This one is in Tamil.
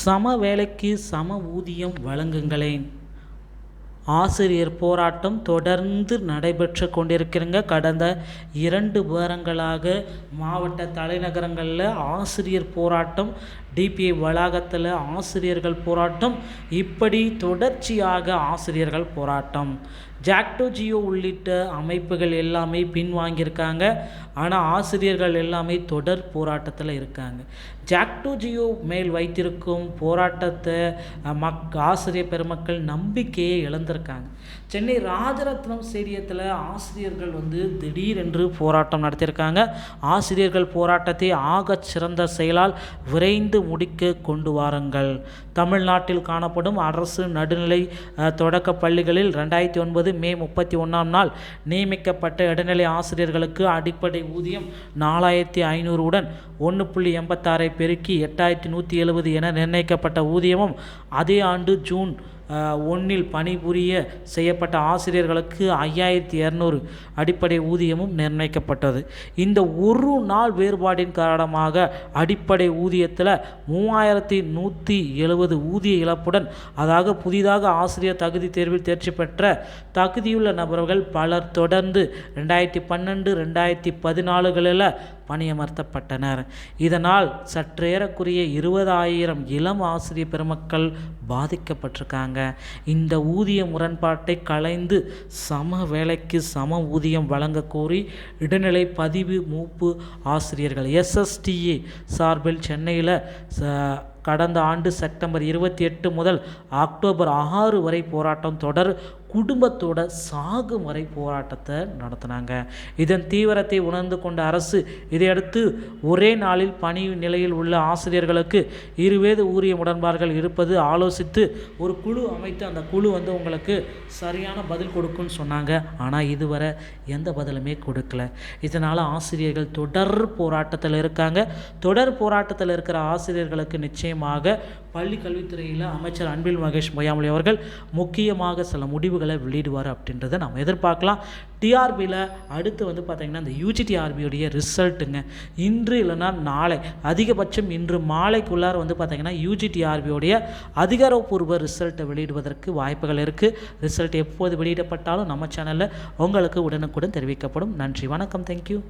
சம வேலைக்கு சம ஊதியம் வழங்குங்களேன். ஆசிரியர் போராட்டம் தொடர்ந்து நடைபெற்று கொண்டிருக்கிறங்க. கடந்த இரண்டு வாரங்களாக மாவட்ட தலைநகரங்களில் ஆசிரியர் போராட்டம் டிபிஐ வளாகத்தில் ஆசிரியர்கள் போராட்டம் இப்படி தொடர்ச்சியாக ஆசிரியர்கள் போராட்டம். ஜாக்டோ ஜியோ உள்ளிட்ட அமைப்புகள் எல்லாமே பின்வாங்கியிருக்காங்க. ஆனால் ஆசிரியர்கள் எல்லாமே தொடர் போராட்டத்தில் இருக்காங்க. ஜாக்டோ ஜியோ மேல் வைத்திருக்கும் போராட்டத்தை மக் ஆசிரியர் பெருமக்கள் நம்பிக்கையை இழந்திருக்காங்க. சென்னை ராஜரத்னம் ஸ்டேடியத்தில் ஆசிரியர்கள் வந்து திடீரென்று போராட்டம் நடத்தியிருக்காங்க. ஆசிரியர்கள் போராட்டத்தை ஆகச் சிறந்த செயலால் விரைந்து முடிக்க கொண்டு வாருங்கள். தமிழ்நாட்டில் காணப்படும் அரசு நடுநிலை தொடக்க பள்ளிகளில் ரெண்டாயிரத்தி ஒன்பது மே முப்பத்தி ஒன்றாம் நாள் நியமிக்கப்பட்ட இடைநிலை ஆசிரியர்களுக்கு அடிப்படை ஊதியம் நாலாயிரத்தி ஐநூறுடன் ஒன்று புள்ளி எண்பத்தாறை பெருக்கி எட்டாயிரத்தி நூற்றி எழுபது என நிர்ணயிக்கப்பட்ட ஊதியமும் அதே ஆண்டு ஜூன் ஒன்றில் பணிபுரிய செய்யப்பட்ட ஆசிரியர்களுக்கு ஐயாயிரத்தி இரநூறு அடிப்படை ஊதியமும் நிர்ணயிக்கப்பட்டது. இந்த ஒரு நாள் வேறுபாடின் காரணமாக அடிப்படை ஊதியத்தில் மூவாயிரத்தி நூற்றி எழுபது ஊதிய இழப்புடன் அதாவது புதிதாக ஆசிரியர் தகுதி தேர்வில் தேர்ச்சி பெற்ற தகுதியுள்ள நபர்கள் பலர் தொடர்ந்து ரெண்டாயிரத்தி பன்னெண்டு ரெண்டாயிரத்தி பதினாலுகளில் பணியமர்த்தப்பட்டனர். இதனால் சற்றேறக்குரிய இருபதாயிரம் இளம் ஆசிரியர் பெருமக்கள் பாதிக்கப்பட்டிருக்காங்க. இந்த ஊதிய முரண்பாட்டை களைந்து சம வேலைக்கு சம ஊதியம் வழங்க கோரி இடைநிலை பதிவு மூப்பு ஆசிரியர்கள். எஸ்எஸ்டிஏ சார்பில் சென்னையில் ச- கடந்த ஆண்டு செப்டம்பர் இருபத்தி எட்டு முதல் அக்டோபர் ஆறு வரை போராட்டம் தொடர் குடும்பத்தோட சாகும் வரை போராட்டத்தை நடத்தினாங்க. இதன் தீவிரத்தை உணர்ந்து கொண்ட அரசு இதையடுத்து ஒரே நாளில் பணி நிலையில் உள்ள ஆசிரியர்களுக்கு இருவேது ஊதிய உடன்பாடுகள் இருப்பது ஆலோசித்து ஒரு குழு அமைத்து அந்த குழு வந்து உங்களுக்கு சரியான பதில் கொடுக்கும்னு சொன்னாங்க. ஆனால் இதுவரை எந்த பதிலுமே கொடுக்கல. இதனால் ஆசிரியர்கள் தொடர் போராட்டத்தில் இருக்காங்க. தொடர் போராட்டத்தில் இருக்கிற ஆசிரியர்களுக்கு நிச்சயமாக பள்ளி கல்வித்துறையில் அமைச்சர் அன்பில் மகேஷ் பொய்யாமொழி அவர்கள் முக்கியமாக சில முடிவுகள் வெளியிடுவார் அப்படின்றத நம்ம எதிர்பார்க்கலாம். டிஆர்பியில் அடுத்து வந்து பார்த்திங்கன்னா இந்த யூஜிடிஆர்பியுடைய ரிசல்ட்டுங்க. இன்று இல்லைன்னா நாளை அதிகபட்சம் இன்று மாலைக்குள்ளார வந்து பார்த்திங்கன்னா யூஜிடிஆர்பியோடைய அதிகாரப்பூர்வ ரிசல்ட்டை வெளியிடுவதற்கு வாய்ப்புகள் இருக்குது ரிசல்ட் எப்போது வெளியிடப்பட்டாலும் நம்ம சேனலில் உங்களுக்கு உடனுக்குடன் தெரிவிக்கப்படும். நன்றி வணக்கம் தேங்க்யூ